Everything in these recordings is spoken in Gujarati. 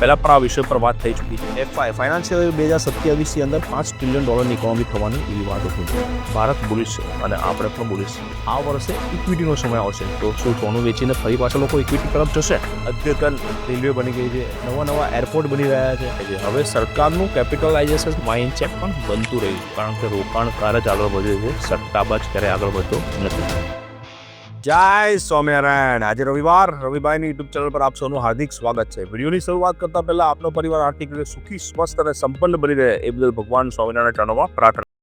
પહેલા પણ આ વિષય પર વાત થઈ ચૂકી છે. એફઆઈ ફાઇનાન્શિયલ બે હજાર સત્યાવીસની અંદર પાંચ ટ્રિલિયન ડોલરની ઇકોનોમી થવાની એવી વાત હતી ભારત બુલિશ છે અને આપણે પણ બુલિશ આ વર્ષે ઇક્વિટીનો સમય આવશે. તો શું સોનું વેચીને ફરી પાછા લોકો ઇક્વિટી તરફ જશે? અદ્યતન રેલવે બની ગઈ છે. નવા નવા એરપોર્ટ બની રહ્યા છે. હવે સરકારનું કેપિટલાઇઝેશન માઇન્ડ ચેક પણ બનતું રહ્યું કારણ કે રોકાણકાર જ આગળ વધે છે. સટ્ટાબાજ ક્યારે આગળ વધતો નથી. જય સ્વામિનારાયણ. આજે રવિવાર રવિભાઈની યુટ્યુબ ચેનલ પર આપ સૌનું હાર્દિક સ્વાગત છે. વિડીયોની શરૂઆત કરતા પહેલા આપનો પરિવાર આર્થિક રીતે સુખી, સ્વસ્થ અને સંપન્ન બની રહે એ બદલ ભગવાન સ્વામિનારાયણ ચરણોમાં પ્રાર્થના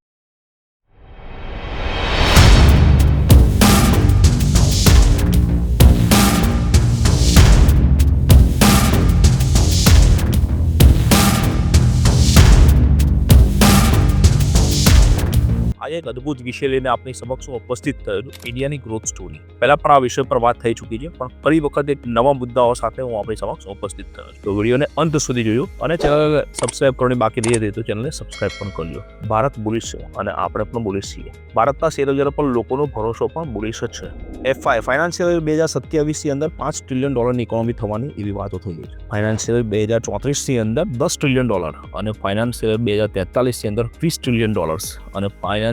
આજે એક અદ્ભુત વિષય લઈને આપની સમક્ષ ઉપસ્થિત થયેલું ઇન્ડિયાની ગ્રોથ સ્ટોરી પહેલા પણ આ વિષય પર વાત થઈ ચૂકી છે, પણ ફરી વખત એક નવા મુદ્દાઓ સાથે હું આપણી સમક્ષ ઉપસ્થિત થયો છું. તો વિડીયોને અંત સુધી જોયો અને ચેનલ સબસ્ક્રાઇબ કરવાની બાકી રહી હતી તો ચેનલને સબસ્ક્રાઇબ પણ કરજો. ભારત બોલીસ છે અને આપણે પણ બોલીશ છીએ. ભારતના શેર બજાર પર લોકોનો ભરોસો પણ બોલીસ જ છે. એફઆઈ ફાઇનાન્શિયલ બે હજાર સત્યાવીસની અંદર પાંચ ટ્રિલિયન ડોલરની ઇકોનોમી થવાની એવી વાતો થઈ રહી છે. ફાઇનાન્શિયલ બે હજાર ચોત્રીસની અંદર દસ ટ્રિલિયન ડોલર અને ફાઇનાન્શિયલ બે હજાર તેતાલીસની અંદર વીસ ટ્રિલિયન ડોલર્સ અને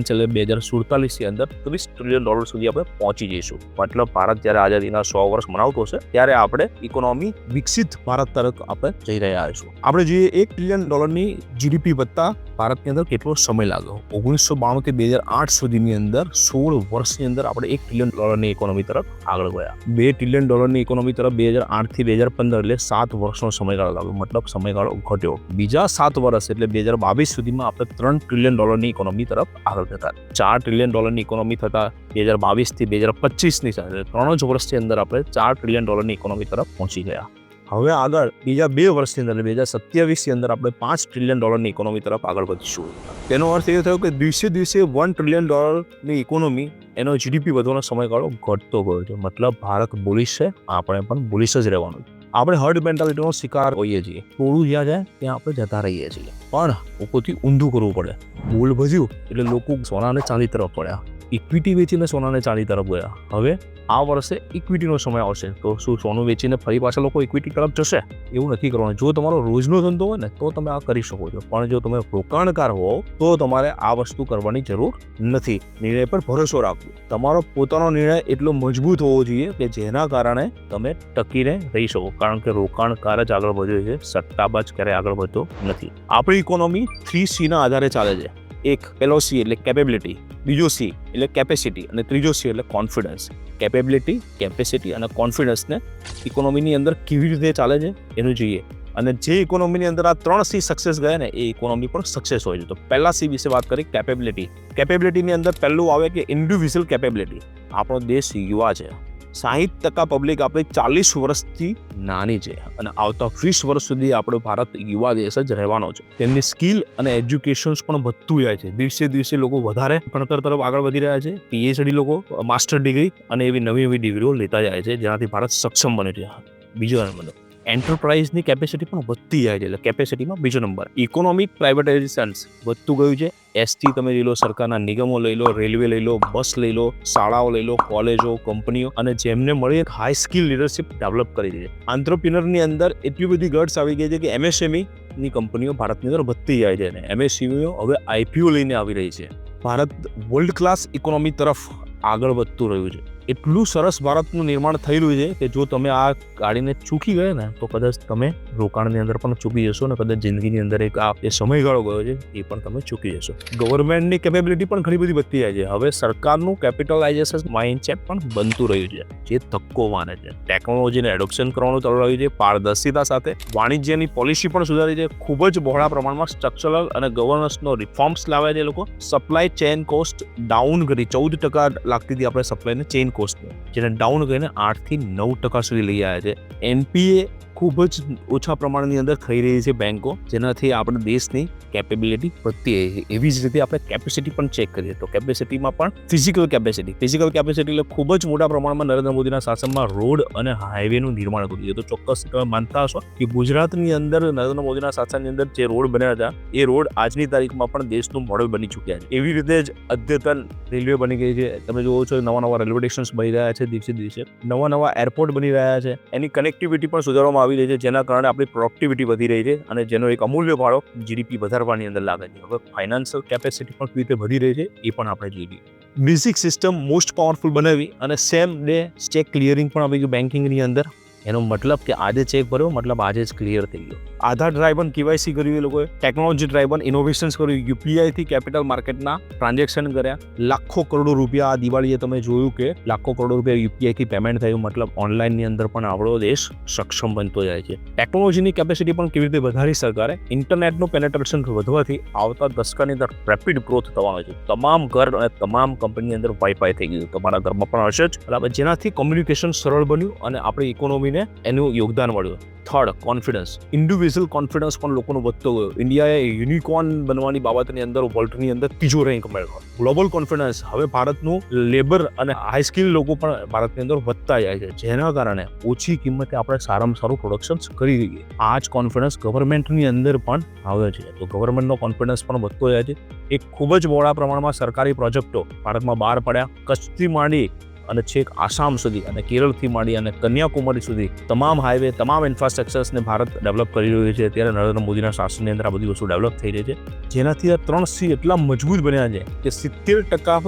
ફાઇનાન્શિયલ બે હજાર સુડતાલીસની અંદર ત્રીસ ટ્રિલિયન ડોલર સુધી આપણે પહોંચી જઈશું. મતલબ ભારત જ્યારે આઝાદીના સો વર્ષ મનાવતો હશે, ત્યારે આપણે ઇકોનોમી વિકસિત ભારત તરફ આપણે જઈ રહ્યા છું આપણે જોઈએ એક ટ્રિલિયન ડોલરની જીડીપી વધતા ભારતની અંદર કેટલો સમય લાગ્યો? ઓગણીસો બાણુંથી બે હજાર આઠ સુધીની અંદર સોળ વર્ષની અંદર આપણે એક ટ્રિલિયન ડોલરની ઇકોનોમી તરફ આગળ ગયા. બે ટ્રિલિયન ડોલરની ઇકોનોમી તરફ બે હજાર આઠથી બે હજાર પંદર એટલે સાત વર્ષનો સમયગાળો લાગ્યો. મતલબ સમયગાળો ઘટ્યો. બીજા સાત વર્ષ એટલે બે હજાર બાવીસ સુધીમાં આપણે ત્રણ ટ્રિલિયન ડોલરની ઇકોનોમી તરફ આગળ જતા ચાર ટ્રિલિયન ડોલરની ઇકોનોમી થતા બે હજાર બાવીસથી બે હજાર પચીસની સાથે. ત્રણ જ વર્ષની અંદર આપણે ચાર ટ્રિલિયન ડોલરની ઇકોનોમી તરફ પહોંચી ગયા. હવે આગળ બીજા બે વર્ષની અંદર, બે હજાર સત્યાવીસની અંદર આપણે પાંચ ટ્રિલિયન ડોલરની ઇકોનોમી તરફ આગળ વધીશું. તેનો અર્થ એ થયો કે દિવસે દિવસે વન ટ્રિલિયન ડોલરની ઇકોનોમી એનો જીડીપી વધવાનો સમયગાળો ઘટતો ગયો છે. મતલબ ભારત બોલીશ છે, આપણે પણ બોલીશ જ રહેવાનું છે. આપણે હર્ડ મેન્ટાલિટીનો શિકાર હોઈએ છીએ. થોડું જ્યાં જાય, ત્યાં આપણે જતા રહીએ છીએ. પણ ઉપરથી ઊંધું કરવું પડે. ભૂલ ભજ્યું એટલે લોકો સોના અને ચાંદી તરફ પડ્યા. ઇક્વિટી વેચીને સોનાને ચાંદી તરફ ગયા. હવે આ વર્ષે ઇક્વિટીનો સમય આવશે. તો શું સોનું વેચીને ફરી પાછા લોકો ઇક્વિટી તરફ જશે? એવું નથી કરવાનું. જો તમારો રોજનો ધંધો હોય ને, તો તમે આ કરી શકો છો. પણ જો તમે રોકાણકાર હો તો તમારે આ વસ્તુ કરવાની જરૂર નથી. નિર્ણય પર ભરોસો રાખવો. તમારો પોતાનો નિર્ણય એટલો મજબૂત હોવો જોઈએ કે જેના કારણે તમે ટકીને રહી શકો. કારણ કે રોકાણકાર જ આગળ વધ્યો છે. સટ્ટાબાજ ક્યારેય આગળ વધતો નથી. આપણી ઇકોનોમી થ્રી સીના આધારે ચાલે છે. એક પેલો સી એટલે કેપેબિલિટી બીજો સી એટલે કેપેસિટી અને ત્રીજો સી એટલે કોન્ફિડન્સ કેપેબિલિટી કેપેસિટી અને કોન્ફિડન્સને ઇકોનોમીની અંદર કેવી રીતે ચાલે છે એનું જોઈએ. અને જે ઇકોનોમીની અંદર આ ત્રણ સી સક્સેસ ગયા ને, એ ઇકોનોમી પણ સક્સેસ હોય છે. તો પહેલા સી વિશે વાત કરી કેપેબિલિટી કેપેબિલિટીની અંદર પહેલું આવે કે ઇન્ડિવિઝ્યુઅલ કેપેબિલિટી આપણો દેશ યુવા છે. સાહીઠ ટકા પબ્લિક આપણી ચાલીસ વર્ષથી નાની છે અને આવતા વીસ વર્ષ સુધી આપણો ભારત યુવા દેશ જ રહેવાનો છે. તેમની સ્કિલ અને એજ્યુકેશન્સ પણ વધતું જાય છે. દિવસે દિવસે લોકો વધારે ભણતર તરફ આગળ વધી રહ્યા છે. પીએચડી લોકો માસ્ટર ડિગ્રી અને એવી નવી નવી ડિગ્રીઓ લેતા જાય છે જેનાથી ભારત સક્ષમ બને છે. બીજો નંબર એન્ટરપ્રાઇઝની કેપેસિટી પણ વધતી જાય છે. એટલે કેપેસિટીમાં બીજો નંબર ઇકોનોમિક પ્રાઇવેટાઇઝેશન્સ વધતું ગયું છે. એસટી તમે લઈ લો, સરકારના નિગમો લઈ લો રેલવે લઈ લો બસ લઈ લો, શાળાઓ લઈ લો કોલેજો કંપનીઓ અને જેમને મળી એક હાઈ સ્કિલ લીડરશિપ ડેવલપ કરી છે. આંતરપ્રિનરની અંદર એટલી બધી ગટ્સ આવી ગઈ છે કે એમએસએમઈ ની કંપનીઓ ભારતની અંદર વધતી જાય છે અને એમએસએમઈઓ હવે આઈપીઓ લઈને આવી રહી છે. ભારત વર્લ્ડ ક્લાસ ઇકોનોમી તરફ આગળ વધતું રહ્યું છે. એટલું સરસ ભારતનું નિર્માણ થયેલું છે કે જો તમે આ ગાડીને ચૂકી ગયા ને, તો કદાચ તમે રોકાણની અંદર પણ ચૂકી જશો ને, કદાચ જિંદગીની અંદર એક આ જે સમયગાળો ગયો છે, એ પણ તમે ચૂકી જશો. ગવર્મેન્ટની કેપેબિલિટી પણ ઘણી બધી વધતી જાય છે. હવે સરકારનું કેપિટલાઇઝેશન માઇન્ડ પણ બનતું રહ્યું છે, જે ધક્કો માને છે. ટેકનોલોજીને એડોપ્શન કરવાનું ચાલુ રહ્યું છે, પારદર્શિતા સાથે. વાણિજ્યની પોલિસી પણ સુધારી છે. ખૂબ જ બહોળા પ્રમાણમાં સ્ટ્રક્ચરલ અને ગવર્નન્સનો રિફોર્મ્સ લાવ્યા છે લોકો. સપ્લાય ચેન કોસ્ટ ડાઉન કરી. ચૌદ ટકા લાગતી હતી આપણે સપ્લાયને ચેન કોસ્ટને જેને ડાઉન કરીને આઠથી નવ ટકા સુધી લઈ આવ્યા છે. એનપીએ ખૂબ જ ઓછા પ્રમાણની અંદર થઈ રહી છે બેન્કો જેનાથી આપણે દેશની કેપેબિલિટી વધતી રહી છે. એવી જ રીતે આપણે કેપેસિટી પણ ચેક કરીએ તો કેપેસિટીમાં પણ ફિઝિકલ કેપેસિટી ફિઝિકલ કેપેસિટી એટલે ખૂબ જ મોટા પ્રમાણમાં નરેન્દ્ર મોદીના શાસનમાં રોડ અને હાઈવેનું નિર્માણ કર્યું છે તો ચોક્કસ તમે માનતા હશો કે ગુજરાતની અંદર નરેન્દ્ર મોદીના શાસનની અંદર જે રોડ બન્યા હતા, એ રોડ આજની તારીખમાં પણ દેશનું મોડલ બની ચૂક્યા છે. એવી રીતે જ અદ્યતન રેલવે બની ગઈ છે. તમે જુઓ છો નવા નવા રેલવે સ્ટેશન્સ બની રહ્યા છે દિવસે દિવસે. નવા નવા એરપોર્ટ બની રહ્યા છે. એની કનેક્ટિવિટી પણ સુધારવામાં આવી રહી છે, જેના કારણે આપણી પ્રોડક્ટિવિટી વધી રહી છે અને જેનો એક અમૂલ્ય ફાળો જીડીપી વધારવાની અંદર લાગે છે. હવે ફાઇનાન્શિયલ કેપેસિટી પણ કેવી રીતે વધી રહી છે, એ પણ આપણે જોઈએ મ્યુઝિક સિસ્ટમ મોસ્ટ પાવરફુલ બનાવી અને સેમ ડે ચેક ક્લિયરિંગ પણ આવી ગયું બેન્કિંગની અંદર. એનો મતલબ કે આજે ચેક ભર્યો, મતલબ આજે જ ક્લિયર થઈ ગયો. આધાર ડ્રાઈવન કેવાયસી કર્યું એ લોકોએ. ટેકનોલોજી ડ્રાઈવન ઇનોવેશન્સ કર્યું. યુપીઆઈથી કેપિટલ માર્કેટના ટ્રાન્ઝેક્શન કર્યા. લાખો કરોડો રૂપિયા આ દિવાળીએ તમે જોયું કે લાખો કરોડો રૂપિયા યુપીઆઈથી પેમેન્ટ થયું. મતલબ ઓનલાઈનની અંદર પણ આપણો દેશ સક્ષમ બનતો જાય છે. ટેકનોલોજીની કેપેસિટી પણ કેવી રીતે વધારી સરકારે? ઇન્ટરનેટનું પેનેટ્રેશન વધવાથી આવતા દશકાની અંદર રેપિડ ગ્રોથ થવાનો છે. તમામ ઘર અને તમામ કંપનીની અંદર વાઈફાઈ થઈ ગયું. તમારા ઘરમાં પણ હશે જ. બરાબર? જેનાથી કોમ્યુનિકેશન સરળ બન્યું અને આપણી ઇકોનોમીને એનું યોગદાન મળ્યું. થર્ડ કોન્ફિડન્સ ઇન્ડિવિઝ્યુઅલ કોન્ફિડન્સ પણ લોકોનો વધતો ગયો. ઇન્ડિયાએ યુનિકોર્ન બનવાની બાબતની અંદર વર્લ્ડની અંદર ત્રીજો રેન્ક મેળવ્યો ગ્લોબલ કોન્ફિડન્સ હવે ભારતનું લેબર અને હાઈ સ્કિલ લોકો પણ ભારતની અંદર વધતા જાય છે. જેના કારણે ઓછી કિંમતે આપણે સારામાં સારું પ્રોડક્શન કરી દઈએ. આ જ કોન્ફિડન્સ ગવર્મેન્ટની અંદર પણ આવે છે. તો ગવર્મેન્ટનો કોન્ફિડન્સ પણ વધતો જાય છે. એક ખૂબ જ બહોળા પ્રમાણમાં સરકારી પ્રોજેક્ટો ભારતમાં બહાર પડ્યા. કચ્છથી માંડી અને છેક આસામ સુધી અને કેરળથી માંડી અને કન્યાકુમારી સુધી તમામ હાઈવે તમામ ઇન્ફ્રાસ્ટ્રક્ચર્સને ભારત ડેવલપ કરી રહ્યું છે. ત્યારે નરેન્દ્ર મોદીના શાસનની અંદર આ બધી વસ્તુ ડેવલપ થઈ રહી છે. જેનાથી આ ત્રણ સી એટલા મજબૂત બન્યા છે કે સિત્તેર ટકા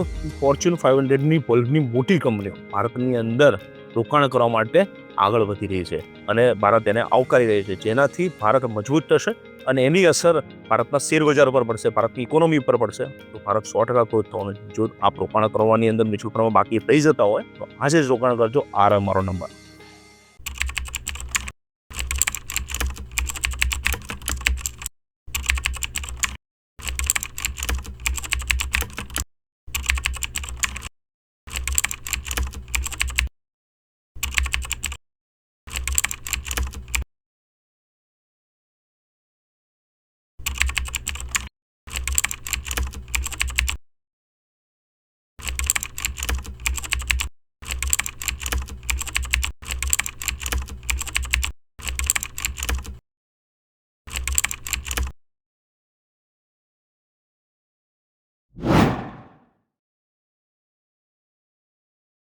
ફોર્ચ્યુન ફાઇવ હંડ્રેડની વર્લ્ડની મોટી કંપનીઓ ભારતની અંદર રોકાણ કરવા માટે આગળ વધી રહી છે અને ભારત એને આવકારી રહી છે. જેનાથી ભારત મજબૂત થશે અને એની અસર ભારતના શેર બજાર પર પડશે, ભારતની ઇકોનોમી પર પડશે. તો ભારત સો ટકા ગ્રોથ થવાનું જો આપ રોકાણ કરવાની અંદર મ્યુચ્યુઅલ ફંડમાં બાકી રહી જતા હોય, તો આજે જ રોકાણ કરજો. આ મારો નંબર